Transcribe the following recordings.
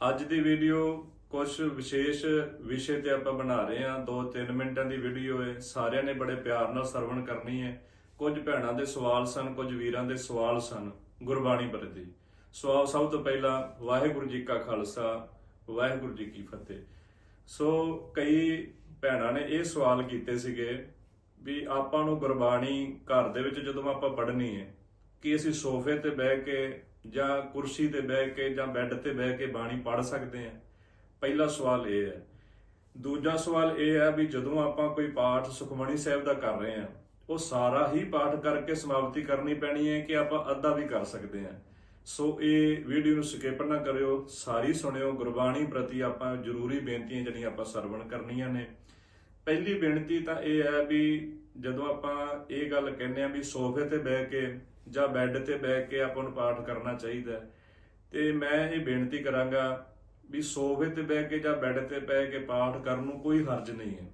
ਅੱਜ ਦੀ ਵੀਡੀਓ ਕੁਝ ਵਿਸ਼ੇਸ਼ ਵਿਸ਼ੇ ਤੇ ਆਪਾਂ ਬਣਾ ਰਹੇ ਹਾਂ। 2-3 ਮਿੰਟਾਂ ਦੀ ਵੀਡੀਓ ਹੈ। ਸਾਰਿਆਂ ਨੇ ਬੜੇ ਪਿਆਰ ਨਾਲ ਸਰਵਣ ਕਰਨੀ ਹੈ। ਕੁਝ ਭੈਣਾਂ ਦੇ ਸਵਾਲ ਸਨ, ਕੁਝ ਵੀਰਾਂ ਦੇ ਸਵਾਲ ਸਨ ਗੁਰਬਾਣੀ ਪ੍ਰਤੀ। ਸੋ ਸਭ ਤੋਂ ਪਹਿਲਾਂ ਵਾਹਿਗੁਰੂ ਜੀ ਕਾ ਖਾਲਸਾ, ਵਾਹਿਗੁਰੂ ਜੀ ਕੀ ਫਤਿਹ। ਸੋ ਕਈ ਭੈਣਾਂ ਨੇ ਇਹ ਸਵਾਲ ਕੀਤੇ ਸੀਗੇ ਵੀ ਆਪਾਂ ਨੂੰ ਗੁਰਬਾਣੀ ਘਰ ਦੇ ਵਿੱਚ ਜਦੋਂ ਆਪਾਂ ਪੜ੍ਹਨੀ ਹੈ ਕਿ ਅਸੀਂ ਸੋਫੇ ਤੇ ਬਹਿ ਕੇ ਜਾਂ ਕੁਰਸੀ ਤੇ ਬਹਿ ਕੇ ਜਾਂ ਬੈੱਡ ਤੇ ਬਹਿ ਕੇ ਬਾਣੀ ਪੜ੍ਹ ਸਕਦੇ ਹਾਂ। ਪਹਿਲਾ ਸਵਾਲ ਇਹ ਹੈ। ਦੂਜਾ ਸਵਾਲ ਇਹ ਹੈ ਵੀ ਜਦੋਂ ਆਪਾਂ ਕੋਈ ਪਾਠ ਸੁਖਮਣੀ ਸਾਹਿਬ ਦਾ ਕਰ ਰਹੇ ਹਾਂ, ਉਹ ਸਾਰਾ ਹੀ ਪਾਠ ਕਰਕੇ ਸਮਾਪਤੀ ਕਰਨੀ ਪੈਣੀ ਹੈ ਕਿ ਆਪਾਂ ਅੱਧਾ ਵੀ ਕਰ ਸਕਦੇ ਹਾਂ? ਸੋ ਇਹ ਵੀਡੀਓ ਨੂੰ ਸਕਿਪ ਨਾ ਕਰਿਓ, ਸਾਰੀ ਸੁਣਿਓ। ਗੁਰਬਾਣੀ ਪ੍ਰਤੀ ਆਪਾਂ ਜ਼ਰੂਰੀ ਬੇਨਤੀਆਂ ਜਿਹੜੀਆਂ ਆਪਾਂ ਸਰਵਣ ਕਰਨੀਆਂ ਨੇ। ਪਹਿਲੀ ਬੇਨਤੀ ਤਾਂ ਇਹ ਹੈ ਵੀ ਜਦੋਂ ਆਪਾਂ ਇਹ ਗੱਲ ਕਹਿੰਦੇ ਆ ਵੀ ਸੋਫੇ ਤੇ ਬਹਿ ਕੇ ਜਾਂ ਬੈੱਡ ਤੇ ਬਹਿ ਕੇ ਆਪਾਂ ਨੂੰ ਪਾਠ ਕਰਨਾ ਚਾਹੀਦਾ ਤੇ ਮੈਂ ਇਹ ਬੇਨਤੀ ਕਰਾਂਗਾ ਵੀ ਸੋਫੇ ਤੇ ਬਹਿ ਕੇ ਜਾਂ ਬੈੱਡ ਤੇ ਬਹਿ ਕੇ ਪਾਠ ਕਰਨ ਨੂੰ ਕੋਈ ਹਰਜ ਨਹੀਂ ਹੈ।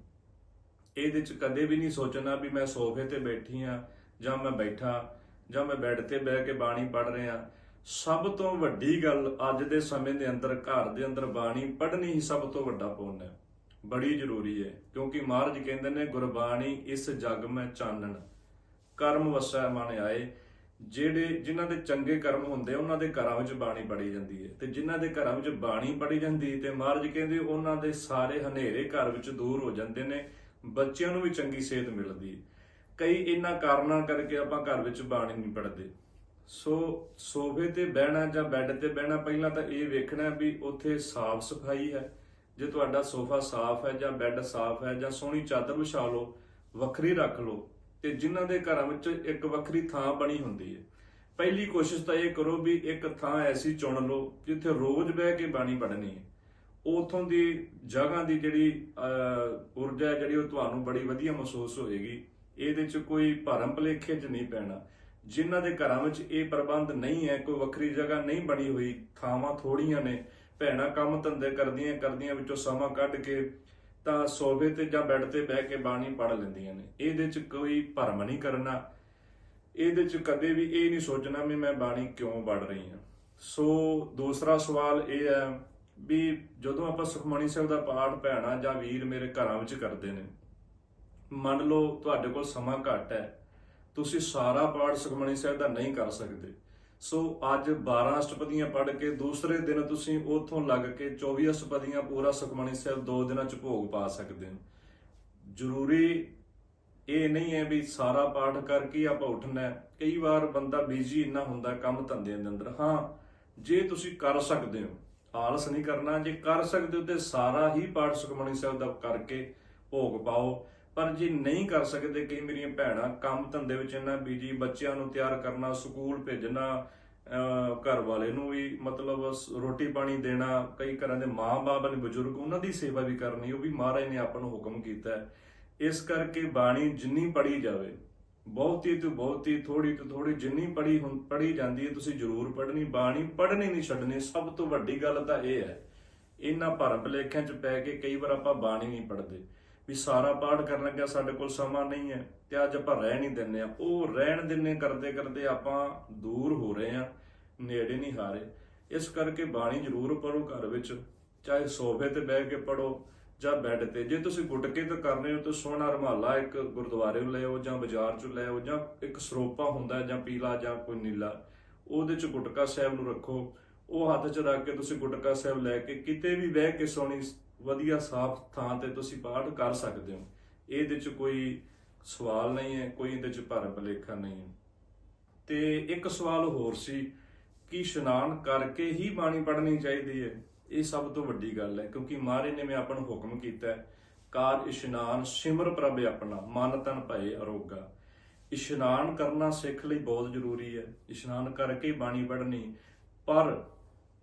ਇਹਦੇ ਚ ਕਦੇ ਵੀ ਨਹੀਂ ਸੋਚਣਾ ਵੀ ਮੈਂ ਸੋਫੇ ਤੇ ਬੈਠੀ ਆ ਜਾਂ ਮੈਂ ਬੈਠਾ, ਜਾਂ ਮੈਂ ਬੈੱਡ ਤੇ ਬਹਿ ਕੇ ਬਾਣੀ ਪੜ੍ਹ ਰਿਹਾ। ਸਭ ਤੋਂ ਵੱਡੀ ਗੱਲ ਅੱਜ ਦੇ ਸਮੇਂ ਦੇ ਅੰਦਰ, ਘਰ ਦੇ ਅੰਦਰ ਬਾਣੀ ਪੜ੍ਹਨੀ ਹੀ ਸਭ ਤੋਂ ਵੱਡਾ ਪੁੰਨ ਹੈ। ਬੜੀ ਜ਼ਰੂਰੀ ਹੈ, ਕਿਉਂਕਿ ਮਹਾਰਾਜ ਕਹਿੰਦੇ ਨੇ, ਗੁਰਬਾਣੀ ਇਸ ਜਗ ਮੈਂ ਚਾਨਣ। ਕਰਮ ਵਸੈ ਮਨ ਆਏ ਜਿਹੜੇ ਜਿਨ੍ਹਾਂ ਦੇ ਚੰਗੇ ਕਰਮ ਹੁੰਦੇ ਉਹਨਾਂ ਦੇ ਘਰਾਂ ਵਿੱਚ ਬਾਣੀ ਪੜੀ ਜਾਂਦੀ ਹੈ। ਤੇ ਜਿਨ੍ਹਾਂ ਦੇ ਘਰਾਂ ਵਿੱਚ ਬਾਣੀ ਪੜੀ ਜਾਂਦੀ ਤੇ ਮਹਾਰਾਜ ਕਹਿੰਦੇ ਉਹਨਾਂ ਦੇ ਸਾਰੇ ਹਨੇਰੇ ਘਰ ਵਿੱਚ ਦੂਰ ਹੋ ਜਾਂਦੇ ਨੇ, ਬੱਚਿਆਂ ਨੂੰ ਵੀ ਚੰਗੀ ਸਿਹਤ ਮਿਲਦੀ ਹੈ। ਕਈ ਇਹਨਾਂ ਕਾਰਨਾਂ ਕਰਕੇ ਆਪਾਂ ਘਰ ਵਿੱਚ ਬਾਣੀ ਨਹੀਂ ਪੜ੍ਹਦੇ। ਸੋ ਸੋਫੇ ਤੇ ਬਹਿਣਾ ਜਾਂ ਬੈੱਡ ਤੇ ਬਹਿਣਾ, ਪਹਿਲਾਂ ਤਾਂ ਇਹ ਵੇਖਣਾ ਵੀ ਉੱਥੇ ਸਾਫ਼ ਸਫ਼ਾਈ ਹੈ। ਜੇ ਤੁਹਾਡਾ ਸੋਫਾ ਸਾਫ਼ ਹੈ ਜਾਂ ਬੈੱਡ ਸਾਫ਼ ਹੈ ਜਾਂ ਸੋਹਣੀ ਚਾਦਰ ਵਿਛਾ ਲਓ, ਵੱਖਰੀ ਰੱਖ ਲਓ। ਤੇ ਜਿਨ੍ਹਾਂ ਦੇ ਘਰਾਂ ਵਿੱਚ ਇੱਕ ਵੱਖਰੀ ਥਾਂ ਬਣੀ ਹੁੰਦੀ ਹੈ। ਪਹਿਲੀ ਕੋਸ਼ਿਸ਼ ਤਾਂ ਇਹ ਕਰੋ ਵੀ ਇੱਕ ਥਾਂ ਐਸੀ ਚੁਣ ਲਓ ਜਿੱਥੇ ਰੋਜ਼ ਬਹਿ ਕੇ ਬਾਣੀ ਪੜ੍ਹਨੀ ਹੈ। ਉਥੋਂ ਦੀ ਜਗ੍ਹਾ ਦੀ ਜਿਹੜੀ ਊਰਜਾ ਜਿਹੜੀ ਉਹ ਤੁਹਾਨੂੰ ਬੜੀ ਵਧੀਆ ਮਹਿਸੂਸ ਹੋਏਗੀ। ਇਹਦੇ 'ਚ ਕੋਈ ਭਰਮ ਭਲੇਖੇ 'ਚ ਨਹੀਂ ਪੈਣਾ। ਜਿਨ੍ਹਾਂ ਦੇ ਘਰਾਂ ਵਿੱਚ ਇਹ ਪ੍ਰਬੰਧ ਨਹੀਂ ਹੈ, ਕੋਈ ਵੱਖਰੀ ਜਗ੍ਹਾ ਨਹੀਂ ਬਣੀ ਹੋਈ, ਥਾਵਾਂ ਥੋੜੀਆਂ ਨੇ, ਭੈਣਾਂ ਕੰਮ ਧੰਦੇ ਕਰਦੀਆਂ ਕਰਦੀਆਂ ਵਿੱਚੋਂ ਸਮਾਂ ਕੱਢ ਕੇ ਤਾਂ ਸੋਫੇ ਤੇ ਜਾਂ ਬੈੱਡ ਤੇ ਬਹਿ ਕੇ ਬਾਣੀ ਪੜ੍ਹ ਲੈਂਦੀਆਂ ਨੇ। ਇਹਦੇ 'ਚ ਕੋਈ ਭਰਮ ਨਹੀਂ ਕਰਨਾ। ਇਹਦੇ 'ਚ ਕਦੇ ਵੀ ਇਹ ਨਹੀਂ ਸੋਚਣਾ ਵੀ ਮੈਂ ਬਾਣੀ ਕਿਉਂ ਪੜ੍ਹ ਰਹੀ ਹਾਂ। ਸੋ ਦੂਸਰਾ ਸਵਾਲ ਇਹ ਹੈ ਵੀ ਜਦੋਂ ਆਪਾਂ ਸੁਖਮਣੀ ਸਾਹਿਬ ਦਾ ਪਾਠ ਭੈਣਾ ਜਾਂ ਵੀਰ ਮੇਰੇ ਘਰਾਂ ਵਿੱਚ ਕਰਦੇ ਨੇ, ਮੰਨ ਲਓ ਤੁਹਾਡੇ ਕੋਲ ਸਮਾਂ ਘੱਟ ਹੈ, ਤੁਸੀਂ ਸਾਰਾ ਪਾਠ ਸੁਖਮਣੀ ਸਾਹਿਬ ਦਾ ਨਹੀਂ ਕਰ ਸਕਦੇ। ਸੋ ਅੱਜ 12 ਅਸ਼ਟਪਦੀਆਂ ਪੜ੍ਹ ਕੇ ਦੂਸਰੇ ਦਿਨ ਤੁਸੀਂ ਉਥੋਂ ਲੱਗ ਕੇ 24 ਅਸ਼ਟਪਦੀਆਂ ਪੂਰਾ ਸੁਖਮਣੀ ਸਾਹਿਬ ਦੋ ਦਿਨਾਂ ਚ ਭੋਗ ਪਾ ਸਕਦੇ ਹੋ। ਜ਼ਰੂਰੀ ਇਹ ਨਹੀਂ ਹੈ ਵੀ ਸਾਰਾ ਪਾਠ ਕਰਕੇ ਆਪਾਂ ਉੱਠਣਾ ਕਈ ਵਾਰ ਬੰਦਾ ਬਿਜ਼ੀ ਇੰਨਾ ਹੁੰਦਾ ਕੰਮ ਧੰਦਿਆਂ ਦੇ ਅੰਦਰ। ਹਾਂ, ਜੇ ਤੁਸੀਂ ਕਰ ਸਕਦੇ ਹੋ, ਆਲਸ ਨਹੀਂ ਕਰਨਾ। ਜੇ ਕਰ ਸਕਦੇ ਹੋ ਤੇ ਸਾਰਾ ਹੀ ਪਾਠ ਸੁਖਮਣੀ ਸਾਹਿਬ ਦਾ ਕਰਕੇ ਭੋਗ ਪਾਓ। ਪਰ ਜੇ ਨਹੀਂ ਕਰ ਸਕਦੇ ਕਈ ਮੇਰੀਆਂ ਭੈਣਾਂ ਕੰਮ ਧੰਦੇ ਵਿੱਚ ਇੰਨਾ ਬੀਜੀ ਬੱਚਿਆਂ ਨੂੰ ਤਿਆਰ ਕਰਨਾ, ਸਕੂਲ ਭੇਜਣਾ, ਅਹ ਘਰ ਵਾਲੇ ਨੂੰ ਵੀ ਮਤਲਬ ਰੋਟੀ ਪਾਣੀ ਦੇਣਾ, ਕਈ ਘਰਾਂ ਦੇ ਮਾਂ-ਬਾਪ ਨੇ ਬਜ਼ੁਰਗ ਉਹਨਾਂ ਦੀ ਸੇਵਾ ਵੀ ਕਰਨੀ, ਉਹ ਵੀ ਮਹਾਰਾਜ ਨੇ ਆਪਾਂ ਨੂੰ ਹੁਕਮ ਕੀਤਾ। ਹੈ ਇਸ ਕਰਕੇ ਬਾਣੀ ਜਿੰਨੀ ਪੜੀ ਜਾਵੇ, ਬਹੁਤੀ ਤੋਂ ਬਹੁਤੀ ਥੋੜੀ ਤੋਂ ਥੋੜੀ ਜਿੰਨੀ ਪੜੀ ਹੁਣ ਪੜੀ ਜਾਂਦੀ ਹੈ, ਤੁਸੀਂ ਜ਼ਰੂਰ ਪੜ੍ਹਨੀ, ਬਾਣੀ ਪੜ੍ਹਨੀ ਨਹੀਂ ਛੱਡਣੀ, ਸਭ ਤੋਂ ਵੱਡੀ ਗੱਲ ਤਾਂ ਇਹ ਹੈ, ਇਹਨਾਂ ਭਰਮ ਭਲੇਖਿਆਂ 'ਚ ਪੈ ਕੇ ਕਈ ਵਾਰ ਆਪਾਂ ਬਾਣੀ ਨਹੀਂ ਪੜ੍ਹਦੇ। ਵੀ ਸਾਰਾ ਪਾਠ ਕਰਨ ਲੱਗਿਆ, ਸਾਡੇ ਕੋਲ ਸਮਾਂ ਨਹੀਂ ਹੈ ਤੇ ਅੱਜ ਆਪਾਂ ਰਹਿ ਨਹੀਂ ਦਿੰਨੇ ਆ ਉਹ ਰਹਿਣ ਦਿੰਨੇ ਕਰਦੇ ਕਰਦੇ ਆਪਾਂ ਦੂਰ ਹੋ ਰਹੇ ਆ ਨੇੜੇ ਨਹੀਂ ਹਾਰੇ। ਇਸ ਕਰਕੇ ਬਾਣੀ ਜ਼ਰੂਰ ਪੜੋ ਘਰ ਵਿੱਚ, ਚਾਹੇ ਸੋਫੇ ਤੇ ਬਹਿ ਕੇ ਪੜੋ ਜਾਂ ਬੈੱਡ ਤੇ। ਜੇ ਤੁਸੀਂ ਗੁਟਕੇ ਤੋਂ ਕਰ ਰਹੇ ਹੋ ਤਾਂ ਸੋਹਣਾ ਰਮਾਲਾ ਇੱਕ ਗੁਰਦੁਆਰੇ ਲੈ ਆਓ ਜਾਂ ਬਾਜ਼ਾਰ ਚੋਂ ਲੈ ਜਾਂ ਇੱਕ ਸਰੋਪਾ ਹੁੰਦਾ ਜਾਂ ਪੀਲਾ ਜਾਂ ਕੋਈ ਨੀਲਾ, ਉਹਦੇ ਚ ਗੁਟਕਾ ਸਾਹਿਬ ਨੂੰ ਰੱਖੋ। ਉਹ ਹੱਥ 'ਚ ਰੱਖ ਕੇ ਤੁਸੀਂ ਗੁਟਕਾ ਸਾਹਿਬ ਲੈ ਕੇ ਕਿਤੇ ਵੀ ਬਹਿ ਕੇ ਸੋਹਣੀ ਵਧੀਆ ਸਾਫ਼ ਥਾਂ ਤੇ ਤੁਸੀਂ ਪਾਠ ਕਰ ਸਕਦੇ ਹੋ। ਇਹਦੇ 'ਚ ਕੋਈ ਸਵਾਲ ਨਹੀਂ ਹੈ, ਕੋਈ ਇਹਦੇ 'ਚ ਭਰਮ ਭੁਲੇਖਾ ਨਹੀਂ ਹੈ। ਤੇ ਇੱਕ ਸਵਾਲ ਹੋਰ ਸੀ ਕਿ ਇਸ਼ਨਾਨ ਕਰਕੇ ਹੀ ਬਾਣੀ ਪੜ੍ਹਨੀ ਚਾਹੀਦੀ ਹੈ। ਇਹ ਸਭ ਤੋਂ ਵੱਡੀ ਗੱਲ ਹੈ, ਕਿਉਂਕਿ ਮਹਾਰਾਜ ਨੇ ਮੈਂ ਆਪਾਂ ਨੂੰ ਹੁਕਮ ਕੀਤਾ ਹੈ, ਕਾਰ ਇਸ਼ਨਾਨ ਸਿਮਰ ਪ੍ਰਭ ਆਪਣਾ, ਮਨ ਤਨ ਭਏ ਅਰੋਗਾ। ਇਸ਼ਨਾਨ ਕਰਨਾ ਸਿੱਖ ਲਈ ਬਹੁਤ ਜ਼ਰੂਰੀ ਹੈ। ਇਸ਼ਨਾਨ ਕਰਕੇ ਬਾਣੀ ਪੜ੍ਹਨੀ, ਪਰ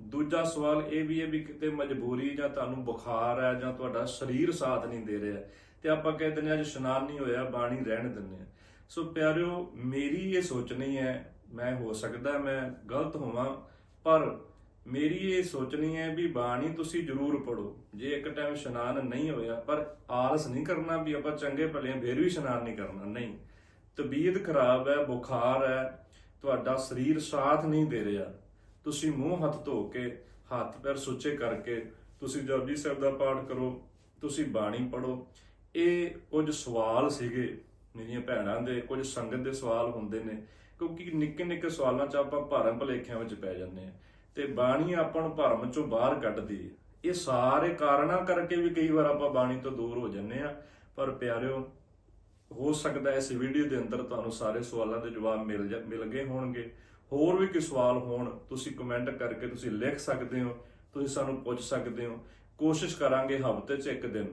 ਦੂਜਾ ਸਵਾਲ ਇਹ ਵੀ ਹੈ ਵੀ ਕਿਤੇ ਮਜਬੂਰੀ ਜਾਂ ਤੁਹਾਨੂੰ ਬੁਖਾਰ ਹੈ ਜਾਂ ਤੁਹਾਡਾ ਸਰੀਰ ਸਾਥ ਨਹੀਂ ਦੇ ਰਿਹਾ ਤੇ ਆਪਾਂ ਕਹਿ ਦਿੰਦੇ ਹਾਂ ਅੱਜ ਇਸ਼ਨਾਨ ਨਹੀਂ ਹੋਇਆ ਬਾਣੀ ਰਹਿਣ ਦਿੰਦੇ ਆ ਸੋ ਪਿਆਰਿਓ ਮੇਰੀ ਇਹ ਸੋਚਣੀ ਹੈ ਮੈਂ ਹੋ ਸਕਦਾ ਮੈਂ ਗਲਤ ਹੋਵਾਂ ਪਰ ਮੇਰੀ ਇਹ ਸੋਚਣੀ ਹੈ ਵੀ ਬਾਣੀ ਤੁਸੀਂ ਜ਼ਰੂਰ ਪੜੋ ਜੇ ਇੱਕ ਟਾਈਮ ਇਸ਼ਨਾਨ ਨਹੀਂ ਹੋਇਆ ਪਰ ਆਲਸ ਨਹੀਂ ਕਰਨਾ ਵੀ ਆਪਾਂ ਚੰਗੇ ਭਲੇ ਹਾਂ, ਫਿਰ ਵੀ ਇਸ਼ਨਾਨ ਨਹੀਂ ਕਰਨਾ। ਨਹੀਂ। ਤਬੀਅਤ ਖਰਾਬ ਹੈ ਬੁਖਾਰ ਹੈ ਤੁਹਾਡਾ ਸਰੀਰ ਸਾਥ ਨਹੀਂ ਦੇ ਰਿਹਾ। ਤੁਸੀਂ ਮੂੰਹ ਹੱਥ ਧੋ ਕੇ, ਹੱਥ ਪੈਰ ਸੁੱਚੇ ਕਰਕੇ ਤੁਸੀਂ ਜਪਜੀ ਸਾਹਿਬ ਦਾ ਪਾਠ ਕਰੋ, ਤੁਸੀਂ ਬਾਣੀ ਪੜੋ ਇਹ ਕੁਝ ਸਵਾਲ ਸੀਗੇ ਮੇਰੀਆਂ ਭੈਣਾਂ ਦੇ, ਕੁਝ ਸੰਗਤ ਦੇ ਸਵਾਲ ਹੁੰਦੇ ਨੇ, ਕਿਉਂਕਿ ਨਿੱਕੇ ਨਿੱਕੇ ਸਵਾਲਾਂ 'ਚ ਆਪਾਂ ਭਰਮ ਭਲੇਖਿਆਂ ਵਿੱਚ ਪੈ ਜਾਂਦੇ ਆ ਤੇ ਬਾਣੀ ਆਪਾਂ ਨੂੰ ਭਰਮ 'ਚੋਂ ਬਾਹਰ ਕੱਢਦੀ ਹੈ। ਇਹ ਸਾਰੇ ਕਾਰਨਾਂ ਕਰਕੇ ਵੀ ਕਈ ਵਾਰ ਆਪਾਂ ਬਾਣੀ ਤੋਂ ਦੂਰ ਹੋ ਜਾਂਦੇ ਆ ਪਰ ਪਿਆਰਿਓ, ਹੋ ਸਕਦਾ ਇਸ ਵੀਡੀਓ ਦੇ ਅੰਦਰ ਤੁਹਾਨੂੰ ਸਾਰੇ ਸਵਾਲਾਂ ਦੇ ਜਵਾਬ ਮਿਲ ਜਾ ਮਿਲ ਗਏ ਹੋਣਗੇ। ਹੋਰ ਵੀ ਕੋਈ ਸਵਾਲ ਹੋਣ, ਤੁਸੀਂ ਕਮੈਂਟ ਕਰਕੇ ਤੁਸੀਂ ਲਿਖ ਸਕਦੇ ਹੋ, ਤੁਸੀਂ ਸਾਨੂੰ ਪੁੱਛ ਸਕਦੇ ਹੋ। ਕੋਸ਼ਿਸ਼ ਕਰਾਂਗੇ ਹਫ਼ਤੇ 'ਚ ਇੱਕ ਦਿਨ।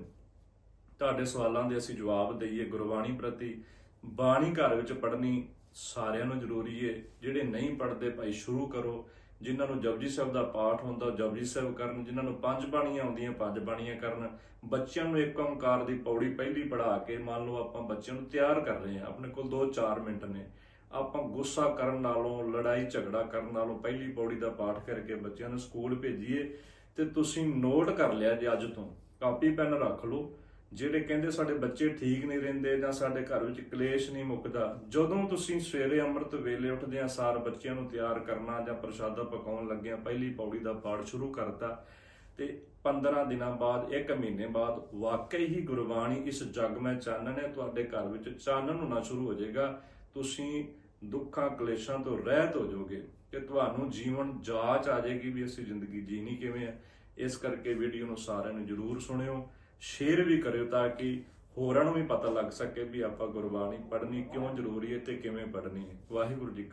ਤੁਹਾਡੇ ਸਵਾਲਾਂ ਦੇ ਅਸੀਂ ਜਵਾਬ ਦਈਏ ਗੁਰਬਾਣੀ ਪ੍ਰਤੀ। ਬਾਣੀ ਘਰ ਵਿੱਚ ਪੜ੍ਹਨੀ ਸਾਰਿਆਂ ਨੂੰ ਜ਼ਰੂਰੀ ਹੈ ਜਿਹੜੇ ਨਹੀਂ ਪੜ੍ਹਦੇ ਭਾਈ ਸ਼ੁਰੂ ਕਰੋ। ਜਿਨ੍ਹਾਂ ਨੂੰ ਜਪਜੀ ਸਾਹਿਬ ਦਾ ਪਾਠ ਹੁੰਦਾ ਜਪਜੀ ਸਾਹਿਬ ਕਰਨ। ਜਿਨ੍ਹਾਂ ਨੂੰ ਪੰਜ ਬਾਣੀਆਂ ਆਉਂਦੀਆਂ ਪੰਜ ਬਾਣੀਆਂ ਕਰਨ। ਬੱਚਿਆਂ ਨੂੰ ਇੱਕ ਓੰਕਾਰ ਦੀ ਪੌੜੀ ਪਹਿਲੀ ਪੜ੍ਹਾ ਕੇ, ਮੰਨ ਲਓ ਆਪਾਂ ਬੱਚਿਆਂ ਨੂੰ ਤਿਆਰ ਕਰ ਰਹੇ ਹਾਂ, ਆਪਣੇ ਕੋਲ 2-4 ਮਿੰਟ ਨੇ। ਆਪਾਂ ਗੁੱਸਾ ਕਰਨ ਨਾਲੋਂ, ਲੜਾਈ ਝਗੜਾ ਕਰਨ ਨਾਲੋਂ ਪਹਿਲੀ ਪੌੜੀ ਦਾ ਪਾਠ ਕਰਕੇ ਬੱਚਿਆਂ ਨੂੰ ਸਕੂਲ ਭੇਜੀਏ ਤੇ ਤੁਸੀਂ ਨੋਟ ਕਰ ਲਿਆ ਜੇ ਅੱਜ ਤੋਂ। ਕਾਪੀ, ਪੈਨ ਰੱਖ ਲਓ। ਜਿਹੜੇ ਕਹਿੰਦੇ ਸਾਡੇ ਬੱਚੇ ਠੀਕ ਨਹੀਂ ਰਹਿੰਦੇ ਜਾਂ ਸਾਡੇ ਘਰ ਵਿੱਚ ਕਲੇਸ਼ ਨਹੀਂ ਮੁੱਕਦਾ, ਜਦੋਂ ਤੁਸੀਂ ਸਵੇਰੇ ਅੰਮ੍ਰਿਤ ਵੇਲੇ ਉੱਠਦੇ ਆ, ਸਾਰ ਬੱਚਿਆਂ ਨੂੰ ਤਿਆਰ ਕਰਨਾ ਜਾਂ ਪ੍ਰਸ਼ਾਦਾ ਪਕਾਉਣ ਲੱਗਿਆ, ਪਹਿਲੀ ਪੌੜੀ ਦਾ ਪਾਠ ਸ਼ੁਰੂ ਕਰਤਾ ਤੇ 15 ਦਿਨਾਂ ਬਾਅਦ 1 ਮਹੀਨੇ ਬਾਅਦ ਵਾਕਈ ਹੀ ਗੁਰਬਾਣੀ ਇਸ ਜਗ ਮੈਂ ਚਾਨਣ ਹੈ, ਤੁਹਾਡੇ ਘਰ ਵਿੱਚ ਚਾਨਣ ਹੋਣਾ ਸ਼ੁਰੂ ਹੋ ਜਾਏਗਾ। ਤੁਸੀਂ ਦੁੱਖਾਂ ਕਲੇਸ਼ਾਂ ਤੋਂ ਰਹਿਤ ਹੋ ਜਾਓਗੇ ਤੇ ਤੁਹਾਨੂੰ ਜੀਵਨ ਜਾਚ ਆ ਜਾਏਗੀ ਵੀ ਅਸੀਂ ਜ਼ਿੰਦਗੀ ਜੀਣੀ ਕਿਵੇਂ ਹੈ ਇਸ ਕਰਕੇ ਵੀਡੀਓ ਨੂੰ ਸਾਰਿਆਂ ਨੂੰ ਜਰੂਰ ਸੁਣਿਓ ਸ਼ੇਅਰ ਵੀ ਕਰਿਓ ਤਾਂ ਕਿ ਹੋਰਾਂ ਨੂੰ ਵੀ ਪਤਾ ਲੱਗ ਸਕੇ ਵੀ ਆਪਾਂ ਗੁਰਬਾਣੀ ਪੜ੍ਹਨੀ ਕਿਉਂ ਜ਼ਰੂਰੀ ਹੈ ਤੇ ਕਿਵੇਂ ਪੜ੍ਹਨੀ ਹੈ। ਵਾਹਿਗੁਰੂ ਜੀ